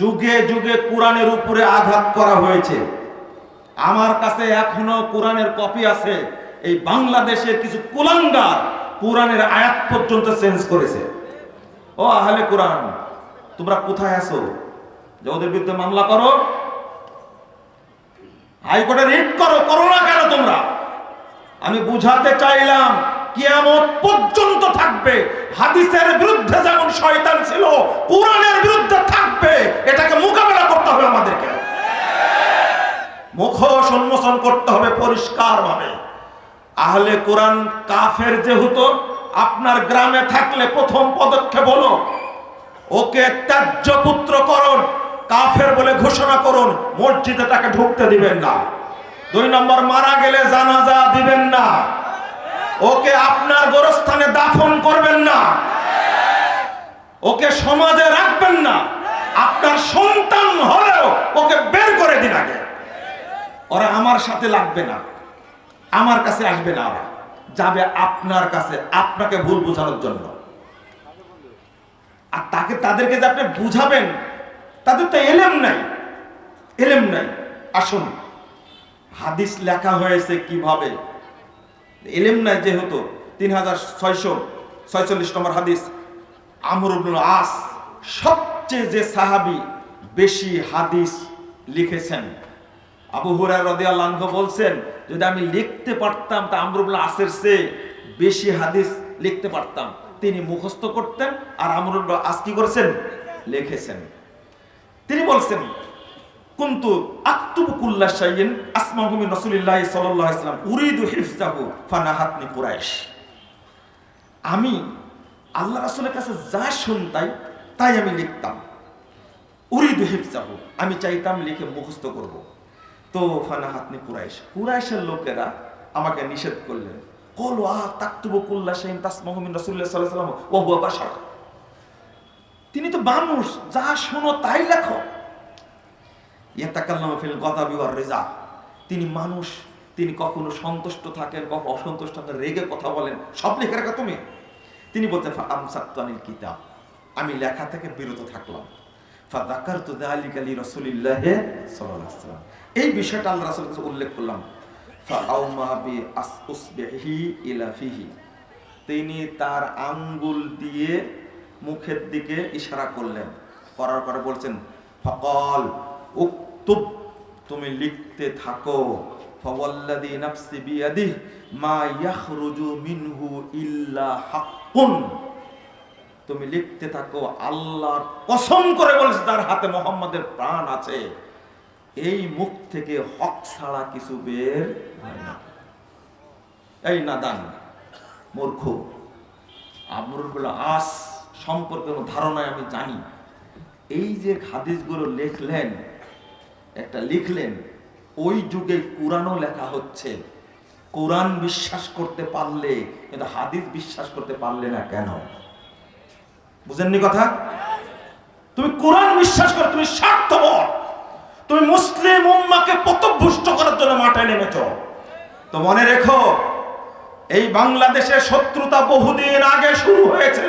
যুগে যুগে কোরআনের উপরে আঘাত করা হয়েছে। আমার কাছে এখনও কোরআনের কপি আছে। এই বাংলাদেশের কিছু কুলাঙ্গার কোরআনের আয়াত পর্যন্ত চেঞ্জ করেছে। ও আহলে কোরআন, তোমরা কোথায় আছো? যে ওদের বিরুদ্ধে মামলা করো, হাইকোর্টে রিট করো করো না কেন তোমরা? আমি বুঝাতে চাইলাম, কিয়ামত পর্যন্ত থাকবে। হাদিসের বিরুদ্ধে যেমন শয়তান ছিল কোরআনের উন্মোচন করতে হবে পরিষ্কার ভাবে আহলে কোরআন কাফের যেহেতু, আপনার গ্রামে থাকলে প্রথম পদক্ষেপ হলো, ওকে ত্যায্য পুত্র করুন, কাফের বলে ঘোষণা করুন, মসজিদে তাকে ঢুকতে দিবেন না। দুই নম্বর, মারা গেলে জানাজা দিবেন না। ওকে আপনার গোরস্থানে দাফন করবেন না। ওকে সমাজে রাখবেন না। আপনার সন্তান হলেও ওকে বের করে দিন আগে। ওরা আমার সাথে লাগবে না। আমার কাছে আসবে না ওরা। যাবে আপনার কাছে, আপনাকে ভুল বোঝানোর জন্য। আর তাকে তাদেরকে যে আপনি বুঝাবেন তাদের তো এলেম নাই। এলেম নাই। আসুন। হাদিস লেখা হয়েছে কীভাবে? এলেম নাই যেহেতু। তিন হাজার ছয়শো ছয়চল্লিশ নম্বর হাদিস। আমরুল আস সবচেয়ে যে সাহাবি বেশি হাদিস লিখেছেন। আবু হুরার রদিয়াল্লাহ বলছেন, যদি আমি লিখতে পারতাম, তা আমরুল আসের সে বেশি হাদিস লিখতে পারতাম। তিনি মুখস্থ করতেন আর আমরুল আস কি করেছেন? লিখেছেন। তিনি বলছেন, কুন্তু আক্তুবু কুল্লা শাইইন আসমাহু মিন রাসূলিল্লাহ সাল্লাল্লাহু আলাইহি ওয়াসাল্লাম উরিদু হিফজাহু ফানাহাতনি কুরাইশ। আমি আল্লাহ রাসূলের কাছে যা শুনতাই তাই আমি লিখতাম। উরিদু হিফজাহু আমি চাইতাম লিখে মুখস্থ করব। তো ফানাহাতনি কুরাইশ। কুরাইশের লোকেরা আমাকে নিষেধ করলেন। তিনি তো মানুষ, যা শোনো তাই লেখো। রিজা। তিনি মানুষ, তিনি কখনো সন্তুষ্ট থাকেন, কখনো অসন্তুষ্ট থাকেন, রেগে কথা বলেন। সব লিখে রাখা তুমি। তিনি কিতাব। আমি লেখা থেকে বিরত থাকলাম। এই বিষয়টা উল্লেখ করলাম। তিনি তার আঙ্গুল দিয়ে মুখের দিকে ইশারা করলেন। করার পরে বলছেন, ফকল উক্তুব, তুমি লিখতে থাকো। বিয়াদিহি মা ইয়াখরুজু মিনহু ইল্লা হাক্কুন। তুমি লিখতে থাকো, আল্লাহর কসম করে বলেছে তার হাতে মোহাম্মদের প্রাণ আছে, এই মুখ থেকে হক ছাড়া কিছু বের হয় না। এই নাদান মূর্খ। আমরুল আস সম্পর্কে ধারণায় আমি জানি এই যে হাদিসগুলো লিখলেন, একটা লিখলেন, ওই যুগে কোরআনও লেখা হচ্ছে। কোরআন বিশ্বাস করতে পারলে, কিন্তু হাদিস বিশ্বাস করতে পারলে না কেন? বুঝেননি কথা? তুমি কোরআন বিশ্বাস করো, তুমি স্বার্থপর। তুমি মুসলিম উম্মাকে পতভুষ্ট করার জন্য মাঠে নেমেছ। তো মনে রেখো, এই বাংলাদেশের শত্রুতা বহুদিন আগে শুরু হয়েছে।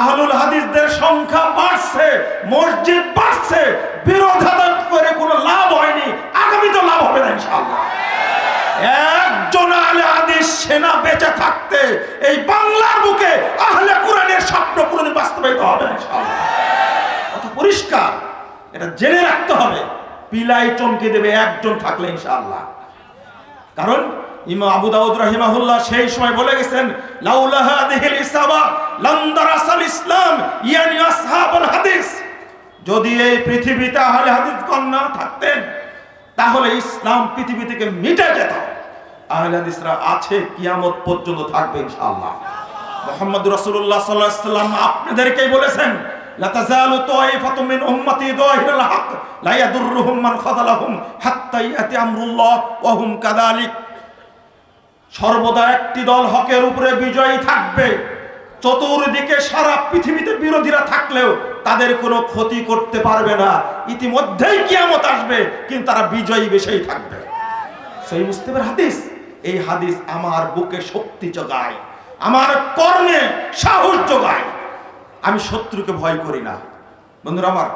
আহলুল হাদিসদের সংখ্যা বাড়ছে, মসজিদ বাড়ছে বিরোধাদাত করে কোনো লাভ হয়নি। আগামী তো লাভ হবে না ইনশাআল্লাহ। একজন আহলে হাদিস সেনা বেঁচে থাকতে এই বাংলার বুকে আহলে কোরআনের স্বপ্ন কোনোদিন বাস্তবায়িত হবে কথা পরিষ্কার। এটা জেনে রাখতে হবে। পিলাই চমকে দেবে একজন থাকলে, ইনশাআল্লাহ। কারণ ইমাম আবু দাউদ রাহিমাহুল্লাহ সেই সময় বলে গেছেন, লাউলা হাদিহিল ইসাবা লাম দারাসাল ইসলাম ইয়ানি আসহাবুল হাদিস। যদি এই পৃথিবীতে আহলে হাদিসগণ না থাকতেন, তাহলে ইসলাম পৃথিবী থেকে মিটে যেত। আহলে আছে, কিয়ামত পর্যন্ত থাকবে ইনশাআল্লাহ। মুহাম্মদ রাসূলুল্লাহ সাল্লাল্লাহু আলাইহি সাল্লাম আপনাদেরকেই বলেছেন লা তাজালু তাইফাতুম মিন উম্মতি যাহিরাল হক, লা ইয়াদুররুহুম মান খাযালাহুম হাত্তা ইয়াতি আমরুল্লাহ, ওয়া হুম কাযালিক। সর্বদা একটি দল হকের উপরে বিজয়ী থাকবে। চতুর্দিকে সারা পৃথিবীতে বিরোধীরা থাকলেও তাদের কোনো ক্ষতি করতে পারবে না। ইতিমধ্যেই কিয়ামত আসবে, কিন্তু তারা বিজয়ী বেশেই থাকবে। সেই মুস্তিমের হাদিস এই হাদিস আমার বুকে শক্তি জোগায়, আমার কর্মে সাহস জোগায়। আমি শত্রুকে ভয় করি না। বন্ধুরা আমার